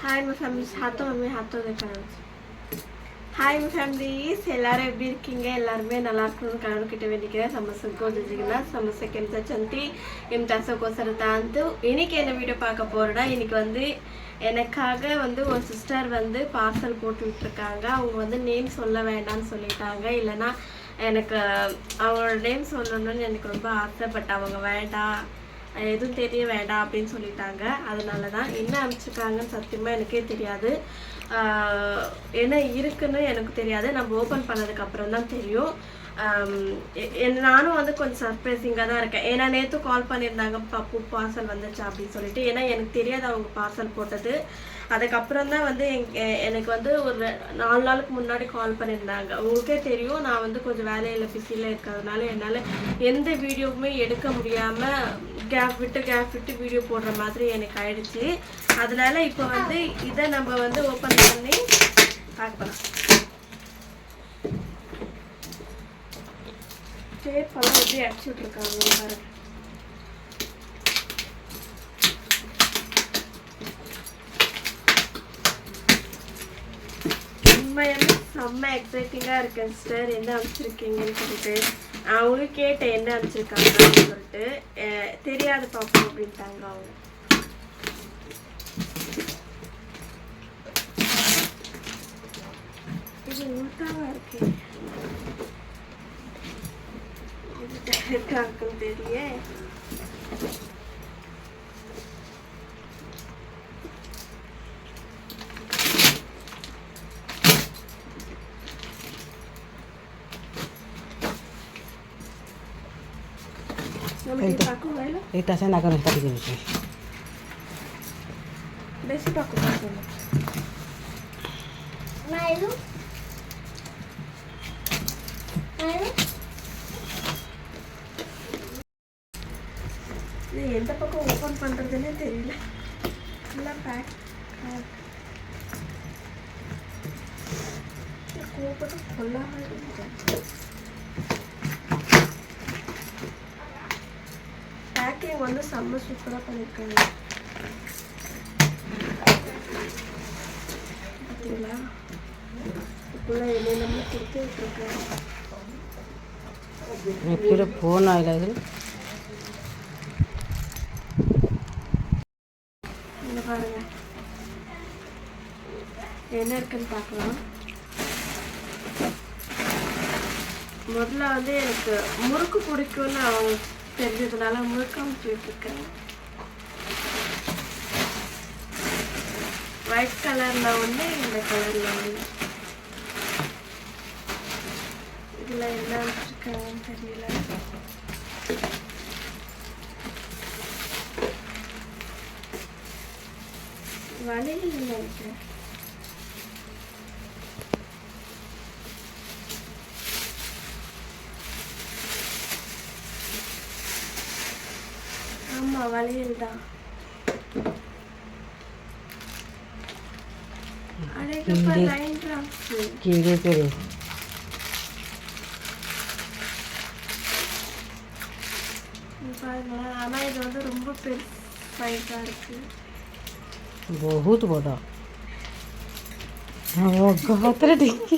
Hi my families ஹாத்தோ mummy ஹாத்தோ கனவு hi my families எல்லாரும் எப்படி இருக்கீங்க எல்லாருமே நல்லா இருக்கணும்னு ಕನ್ನಡ ಕಿಟ್ಟ ವೇದಿಕೆ ಸಮಸ್ಯೆಗೂ ಜಜಿಗಿಲ್ಲ ಸಮಸ್ಯೆ ಕೆಂತ ಚಂತಿ எம் தசகோசர தாந்து இன்னைக்கு என்ன வீடியோ பார்க்க போறேன்னா இன்னைக்கு வந்து எனக்காக வந்து ஒரு சிஸ்டர் வந்து பார்சல் போட்டு விட்டுருக்காங்க அவங்க வந்து நேம் சொல்ல வேண்டாம்னு சொல்லிட்டாங்க இல்லைன்னா எனக்கு அவங்களோட நேம் சொல்லணும்னு எனக்கு ரொம்ப ஆசை பட் அவங்க வேண்டாம் எதுவும் தெரிய வேண்டாம் அப்படின்னு சொல்லிட்டாங்க. அதனால தான் என்ன அனுப்பிச்சிருக்காங்கன்னு சத்தியமாக எனக்கே தெரியாது. என்ன இருக்குன்னு எனக்கு தெரியாது. நம்ம ஓப்பன் பண்ணதுக்கப்புறம் தான் தெரியும். நானும் வந்து கொஞ்சம் சர்ப்ரைசிங்காக தான் இருக்கேன். ஏன்னா நேற்று கால் பண்ணியிருந்தாங்க பப்பு பார்சல் வந்துச்சா அப்படின்னு சொல்லிட்டு. ஏன்னா எனக்கு தெரியாது அவங்க பார்சல் போட்டது. அதுக்கப்புறம் தான் வந்து எங்- எனக்கு வந்து ஒரு நாலு நாளுக்கு முன்னாடி கால் பண்ணியிருந்தாங்க. உங்களுக்கே தெரியும் நான் வந்து கொஞ்சம் வேலையில் பிஸியில் இருக்கிறதுனால என்னால் எந்த வீடியோவுமே எடுக்க முடியாமல் கேப் விட்டு கேப் விட்டு வீடியோ போடுற மாதிரி எனக்கு ஆயிடுச்சு. அதனால இப்போ வந்து இதை நம்ம வந்து ஓப்பன் பண்ணி பார்க்கலாம். டேப்பெல்லாம் எப்படி அடிச்சு விட்ருக்காங்க பாருங்க. உண்மையான செம்ம எக்ஸைட்டிங்காக இருக்கேன் சிஸ்டர் என்ன அனுப்பிச்சிருக்கீங்கன்னு சொல்லிட்டு. அவங்களும் கேட்டேன் என்ன அனுப்பிச்சிருக்காங்கன்னு அப்படின்னு சொல்லிட்டு தெரியாது பாப்போம் அப்படின்ட்டாங்க அவங்க. இது உள்டாவா இருக்கு. இது டேரக்டா இருக்குன்னு தெரியல. এইটা আছে না করে কাটি দিয়েছে বেশি পাকো পাকো Malu. Malu. இது எந்த பக்கம் ஓப்பன் பண்ணுறதுன்னே தெரியல எல்லாம் பேக் கோபப்பட்டு கொல்லாம Designing வந்து செம்ம சூப்பராக பண்ணியிருக்காங்க பார்த்தீங்களா இப்போலாம் என்னென்னமோ கொடுத்துட்ருக்காங்க ஃபோன் ஆகலாது இங்கே பாருங்க. என்ன இருக்குன்னு பார்க்கலாம். முதல்ல வந்து எனக்கு முறுக்கு பிடிக்கும்னு அவங்க தெரிஞ்சதுனால முழுக்க அமுச்சு இருக்கேன் ஒயிட் கலர்ல ஒன்று இந்த கலர்ல ஒன்று இதுல என்ன வச்சிருக்காங்கன்னு தெரியல. வளையல் நினைக்கிறேன் മവാളി ഉണ്ടാ കീഴേ കീഴേ ஆனால் இது வந்து ரொம்ப பெருசாக இருக்கு बहुत बड़ा वो गात डिक्की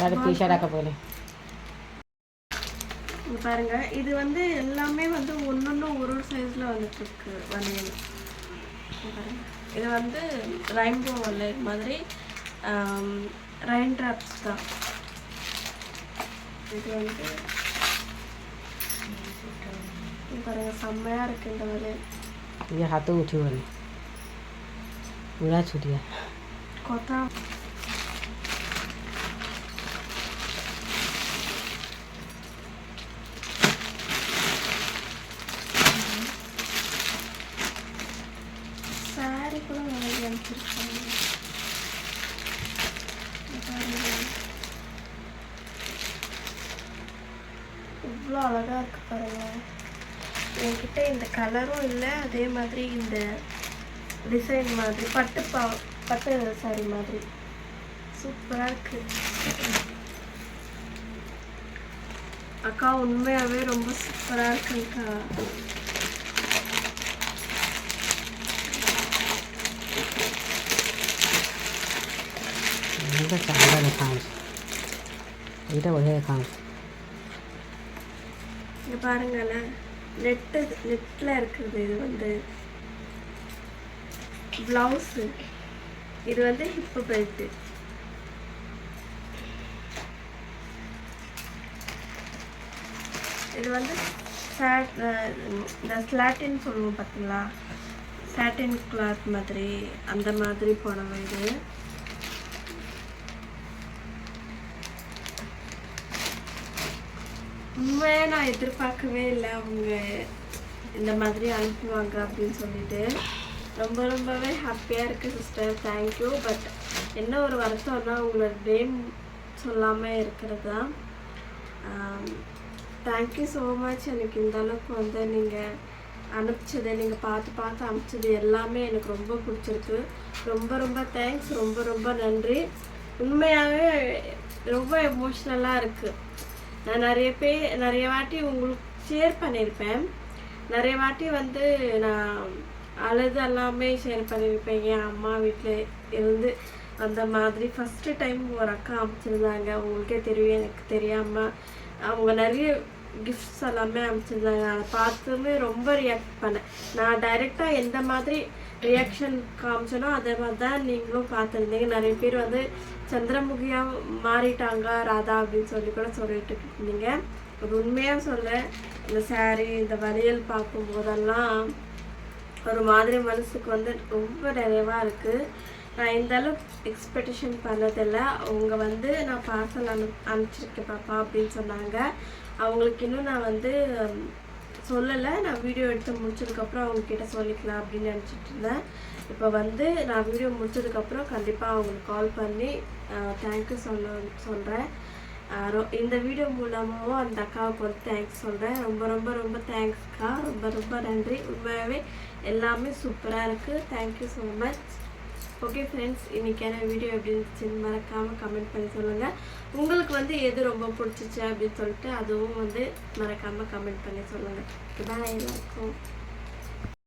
தடுப்பு ஈஷாடாக்க போகல பாருங்க இது வந்து எல்லாமே வந்து ஒன்னொன்னு ஒரு ஒரு சைஸ்ல வந்துட்டு இருக்கு வளையல் இது வந்து ரெயின்போ வளையல் மாதிரி ரைன் ட்ராப்ஸ் தான். இது வந்து பாருங்க செம்மையா இருக்கு இந்த வளையல் ये हाथों उठी वाली पूरा छूट गया அனுப்பிச்சிருக்காங்க இவ்வளோ அழகாக இருக்குது பாருங்கள் என்கிட்ட இந்த கலரும் இல்லை அதே மாதிரி இந்த டிசைன் மாதிரி பட்டு பா பட்டு சாரி மாதிரி சூப்பராக இருக்கு அக்கா உண்மையாகவே ரொம்ப சூப்பராக இருக்குங்கக்கா ଏଇଟା ଚାଙ୍ଗା ଦେଖାଉଛି ଏଇଟା ବଢ଼ିଆ ଦେଖାଉଛି இங்க பாருங்களேன் நெட்டு நெட்டில் இருக்கிறது இது வந்து ப்ளவுஸு இது வந்து ஹிப்பு பெல்ட்டு இது வந்து சாட் இந்த ஸ்லாட்டின் சொல்லுவோம் பார்த்தீங்களா சாட்டின் கிளாத் மாதிரி அந்த மாதிரி புடவை இது உண்மையாக நான் எதிர்பார்க்கவே இல்லை. அவங்க இந்த மாதிரி அனுப்புவாங்க அப்படின்னு சொல்லிட்டு. ரொம்ப ரொம்பவே ஹாப்பியாக இருக்குது சிஸ்டர் தேங்க்யூ பட் என்ன ஒரு வருத்தம்னா உங்களோட நேம் சொல்லாமல் இருக்கிறது? தான் தேங்க்யூ ஸோ மச் எனக்கு இந்த அளவுக்கு வந்து நீங்கள் அனுப்பிச்சது நீங்கள் பார்த்து பார்த்து அனுப்பிச்சது எல்லாமே எனக்கு ரொம்ப பிடிச்சிருக்கு. ரொம்ப ரொம்ப தேங்க்ஸ் ரொம்ப ரொம்ப நன்றி. உண்மையாகவே ரொம்ப எமோஷ்னலாக இருக்குது நான் நிறைய பேர் நிறைய வாட்டி உங்களுக்கு ஷேர் பண்ணியிருப்பேன். நிறைய வாட்டி வந்து நான் அழுது எல்லாமே ஷேர் பண்ணியிருப்பேன். என் அம்மா வீட்டில் இருந்து அந்த மாதிரி ஃபஸ்ட்டு டைம் ஒரு அக்கா அமைச்சிருந்தாங்க. உங்களுக்கே தெரியும் எனக்கு தெரியாமல் அவங்க நிறைய கிஃப்ட்ஸ் எல்லாமே அமைச்சிருந்தாங்க அதை பார்த்துமே ரொம்ப ரியாக்ட் பண்ணேன். நான் டைரெக்டாக எந்த மாதிரி ரியாக்ஷன் காமிச்சனோ அதே மாதிரி தான் நீங்களும் பார்த்துருந்தீங்க. நிறைய பேர் வந்து சந்திரமுகியாக மாறிட்டாங்க ராதா அப்படின்னு சொல்லி கூட சொல்லிட்டு இருந்தீங்க. அது உண்மையாக சொல்ல இந்த சாரீ இந்த வளையல் பார்க்கும் போதெல்லாம் ஒரு மாதிரி மனசுக்கு வந்து ரொம்ப நிறைவாக இருக்குது நான் இந்த அளவுக்கு எக்ஸ்பெக்டேஷன் பண்ணதில்லை. அவங்க வந்து நான் பார்சல் அனு அனுப்பிச்சிருக்கேன் பாப்பா அப்படின்னு சொன்னாங்க. அவங்களுக்கு இன்னும் நான் வந்து சொல்லலை. நான் வீடியோ எடுத்து முடிச்சதுக்கப்புறம் அவங்கக்கிட்ட சொல்லிக்கலாம் அப்படின்னு நினச்சிட்டு இருந்தேன். இப்போ வந்து நான் வீடியோ முடிச்சதுக்கப்புறம் கண்டிப்பாக அவங்களுக்கு கால் பண்ணி தேங்க்யூ சொல்ல சொல்கிறேன் இந்த வீடியோ மூலமாகவும் அந்த அக்காவுக்கு வந்து தேங்க்ஸ் சொல்கிறேன் ரொம்ப ரொம்ப ரொம்ப தேங்க்ஸ்க்கா ரொம்ப ரொம்ப நன்றி. உண்மையாகவே எல்லாமே சூப்பராக இருக்குது thank you so much okay friends இன்றைக்கான வீடியோ எப்படி இருந்துச்சுன்னு மறக்காமல் கமெண்ட் பண்ணி சொல்லுங்கள் உங்களுக்கு வந்து எது ரொம்ப பிடிச்சிச்சு அப்படின்னு சொல்லிட்டு அதுவும் வந்து மறக்காமல் கமெண்ட் பண்ணி சொல்லுங்கள் பாய் எல்லாருக்கும்.